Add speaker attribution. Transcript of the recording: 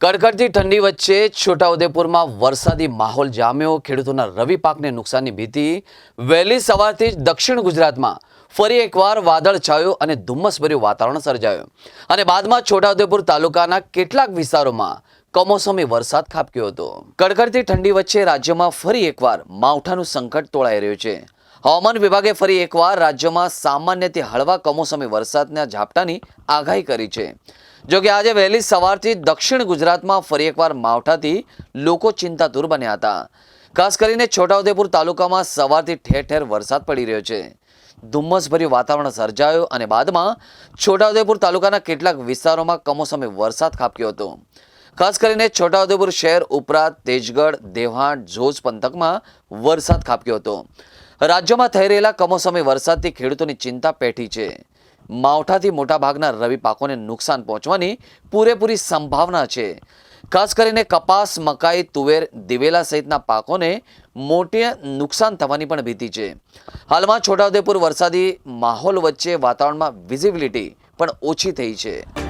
Speaker 1: કડકડતી ઠંડી વચ્ચે છોટાઉદેપુરમાં વરસાદી માહોલ જામ્યો. ખેડૂતોના રવિ પાકને નુકસાનની ભીતિ. વહેલી સવારથી જ દક્ષિણ ગુજરાતમાં ફરી એકવાર વાદળ છાયો અને ધુમ્મસભર્યું વાતાવરણ સર્જાયું. અને બાદમાં છોટાઉદેપુર તાલુકાના કેટલાક વિસ્તારોમાં કમોસમી વરસાદ ખાબક્યો હતો. કડકડતી ઠંડી વચ્ચે રાજ્યમાં ફરી એકવાર માવઠાનું સંકટ તોળાઈ રહ્યું છે. હવામાન વિભાગે ફરી એકવાર રાજ્યમાં સામાન્યથી હળવા કમોસમી વરસાદના ઝાપટાની આગાહી કરી છે. જો કે આજે વહેલી સવારથી દક્ષિણ ગુજરાતમાં ફરી એકવાર માવઠાથી લોકો ચિંતાતુર બન્યા હતા. ખાસ કરીને છોટાઉદેપુર તાલુકામાં સવારથી ઠેર ઠેર વરસાદ પડી રહ્યો છે. ધુમ્મસભર્યું વાતાવરણ સર્જાયું અને બાદમાં છોટાઉદેપુર તાલુકાના કેટલાક વિસ્તારોમાં કમોસમી વરસાદ ખાબક્યો હતો. ખાસ કરીને છોટાઉદેપુર શહેર ઉપરાંત તેજગઢ દેવાણ જોજ પંથકમાં વરસાદ ખાબક્યો હતો. રાજ્યમાં થઈ રહેલા કમોસમી વરસાદથી ખેડૂતોની ચિંતા પેઠી છે. માવઠાથી મોટાભાગના રવિ પાકોને નુકસાન પહોંચવાની પૂરેપૂરી સંભાવના છે. ખાસ કરીને કપાસ, મકાઈ, તુવેર, દિવેલા સહિતના પાકોને મોટે નુકસાન થવાની પણ ભીતિ છે. હાલમાં છોટાઉદેપુર વરસાદી માહોલ વચ્ચે વાતાવરણમાં વિઝિબિલિટી પણ ઓછી થઈ છે.